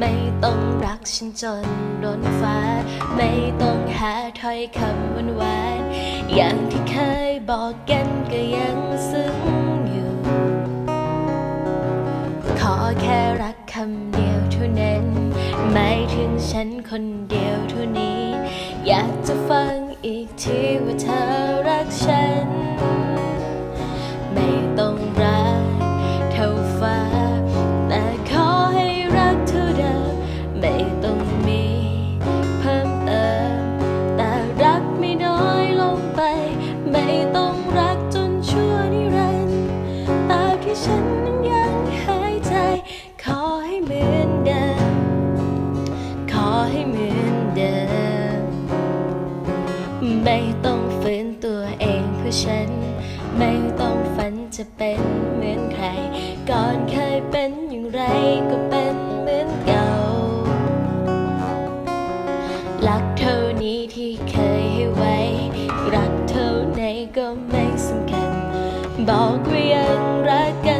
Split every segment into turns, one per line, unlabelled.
ไม่ต้องรักฉันจนล้นฟ้า ไม่ต้องหาถ้อยคำหวานหวานอย่างที่เคยบอกกันก็ยังซึ้งอยู่ ขอแค่รักคำเดียวเท่านั้นหมายถึงฉันคนเดียวเท่านี้ อยากจะฟังอีกทีว่าเธอ ไม่ต้องฝืนตัวเองเพื่อฉัน ไม่ต้องฝันจะเป็นเหมือนใคร ก่อนเคยเป็นอย่างไรก็เป็นเหมือนเก่ารักเท่านี้ที่เคยให้ไว้ รักเท่าไหนก็ไม่สำคัญ บอกว่ายังรักกัน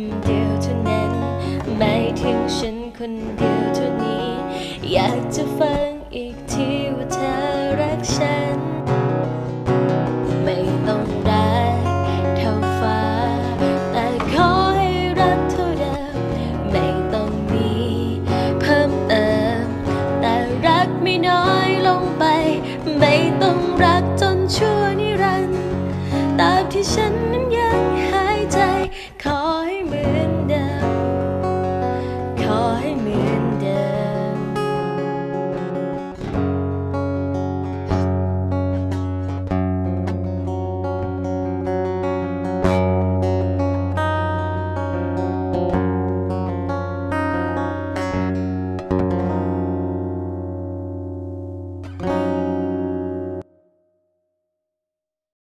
ำเดียวเท่านั้น ไม่ถึงฉันคนเดียวเท่านี้ อยากจะฟังอีกทีว่าเธอรักฉัน ไม่ต้องได้เท่าฟ้า แต่ขอให้รักเท่าเดิมไม่ต้องมีเพิ่มเติม แต่รักไม่น้อยลงไป ไม่ต้อง